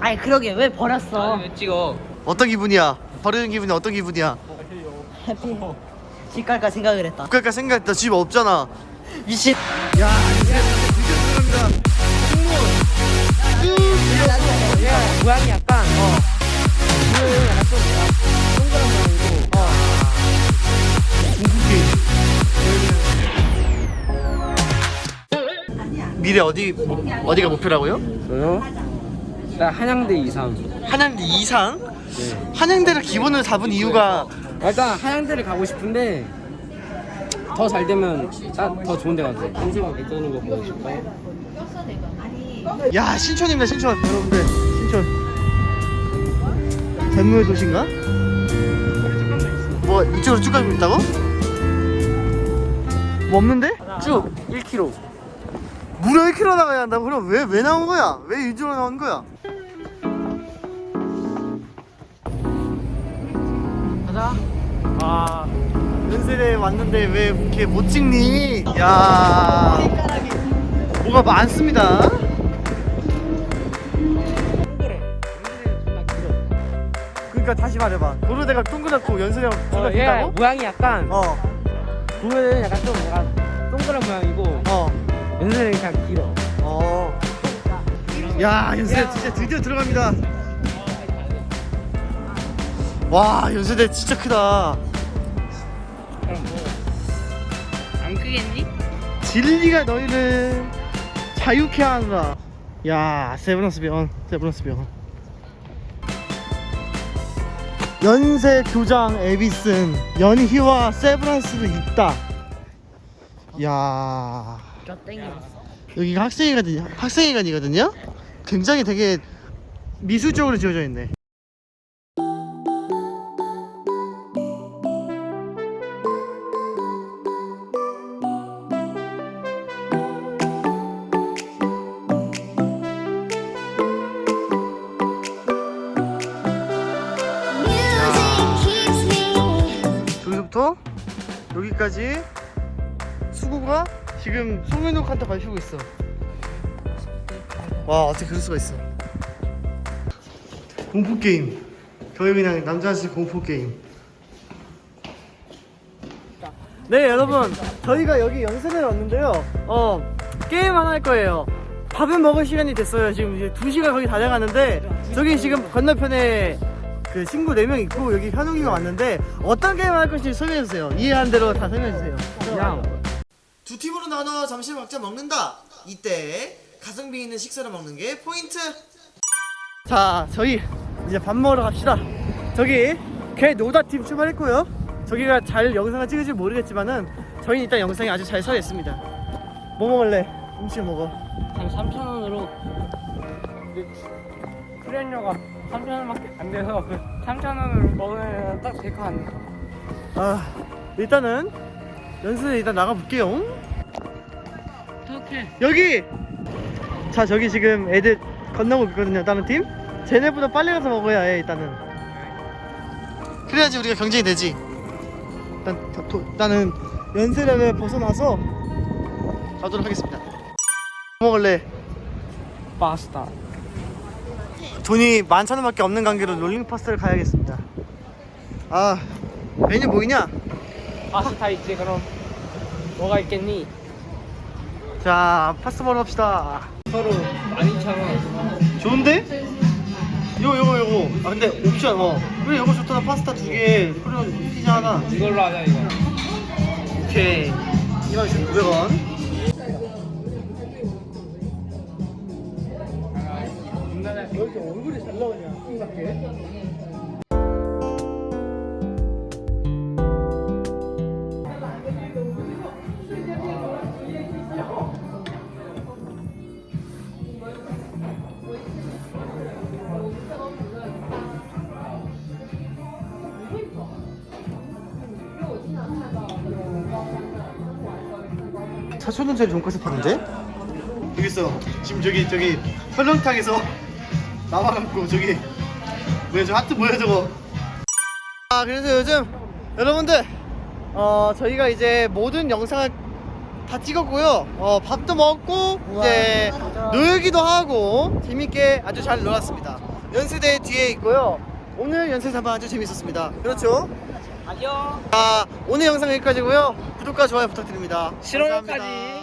아니 그러게 왜 버렸어? 왜 찍어? 어떤 기분이야? 버리는 기분이 어떤 기분이야? 해피. 집 갈까 생각을 했다. 국가가 생각했다 집 없잖아 미친. 야 이제 드디어 들어갑니다 모양이 약간 어. 어. 미래 어디 어디가 목표라고요? 저요? 나 한양대 이상. 한양대 이상? 네. 한양대를 기본으로 잡은 이유가 일단 한양대를 가고 싶은데 더 잘 되면 나더 좋은 데 돼. 인생가 괜찮은 거 보여줄까요? 야 신촌입니다 신촌 여러분들 신촌 덴무의 도시인가? 뭐 이쪽으로 쭉 가고 있다고? 뭐 없는데? 쭉 1km. 무려 1km 나가야 한다고? 그럼 왜, 왜 나온 거야? 왜 이쪽으로 나온 거야? 아 연세대 왔는데 왜 이렇게 못 찍니? 야 뭐가 많습니다 그러니까 다시 말해봐 고려대가 동그랗고 연세대가 얘 길다고? 모양이 약간 어 보면은 약간 좀 약간 동그란 모양이고 어. 연세는 그냥 길어. 어. 야 연세대 진짜 드디어 들어갑니다. 와 연세대 진짜 크다. 안 크겠니? 진리가 너희를 자유케 하노라. 야 세브란스 병원, 세브란스 병원. 연세 교장 에비슨 연희와 세브란스도 있다. 야. 여기가 학생회관 학생회관이거든요. 굉장히 되게 미술적으로 지어져 있네. 여기까지 수구가 지금 송현옥한테 밟히고 있어. 와 어떻게 그럴 수가 있어? 공포 게임. 거의 그냥 남자식 공포 게임. 네 여러분 저희가 여기 연습을 왔는데요. 어 게임 하나 할 거예요. 밥은 먹을 시간이 됐어요. 지금 이제 2 시간 거의 다 돼가는데 저기 지금 건너편에 그 친구 4명 있고 여기 현웅이가 왔는데 어떤 게임 할 것인지 설명해 주세요. 이해한 대로 다 설명해 주세요. 그냥 두 팀으로 나눠 점심 각자 먹는다. 이때 가성비 있는 식사를 먹는 게 포인트. 자, 저희 이제 밥 먹으러 갑시다. 저기 개 노다 팀 출발했고요. 저기가 잘 영상을 찍을지 모르겠지만은 저희 일단 영상이 아주 잘 서있습니다. 뭐 먹을래? 음식 먹어. 한 3천 원으로 출연료가 3천 원밖에 안 돼서 그 3천 원으로 먹으면 딱 될 것 같네. 아, 일단은 연습 일단 나가 볼게요. 어떻게? 여기. 자, 저기 지금 애들 건너고 있거든요. 다른 팀. 쟤네보다 빨리 가서 먹어야 해 일단은. 그래야지 우리가 경쟁이 되지. 일단 도, 도, 일단은 연세력을 벗어나서 가도록 하겠습니다. 뭐 먹을래? 파스타. 돈이 만천 원밖에 없는 관계로 롤링파스를 가야겠습니다. 아 메뉴 뭐이냐? 파스타 있지 그럼 뭐가 있겠니? 자 파스타 먹으러 갑시다. 서로 12,000원. 좋은데? 요거 요거 요거. 아 근데 옵션 어. 그래 요거 좋다. 파스타 두 개, 그리고 피자 하나. 이걸로 하자 이거. 오케이. 22,900원. 왜 이렇게 얼굴이 잘 나오냐? 생각해. 사촌원짜리 돈가스 파는데? 여기 있어. 지금 저기 저기 설렁탕에서 나와갖고 저기 뭐야 저 하트 뭐야 저거? 아 그래서 요즘 여러분들 어 저희가 이제 모든 영상을 다 찍었고요. 어 밥도 먹고 이제 놀기도 하고 재밌게 아주 잘 놀았습니다. 연세대 뒤에 있고요. 오늘 연세 사방 아주 재밌었습니다. 그렇죠? 안녕. 자, 오늘 영상 여기까지고요. 구독과 좋아요 부탁드립니다. 감사합니다.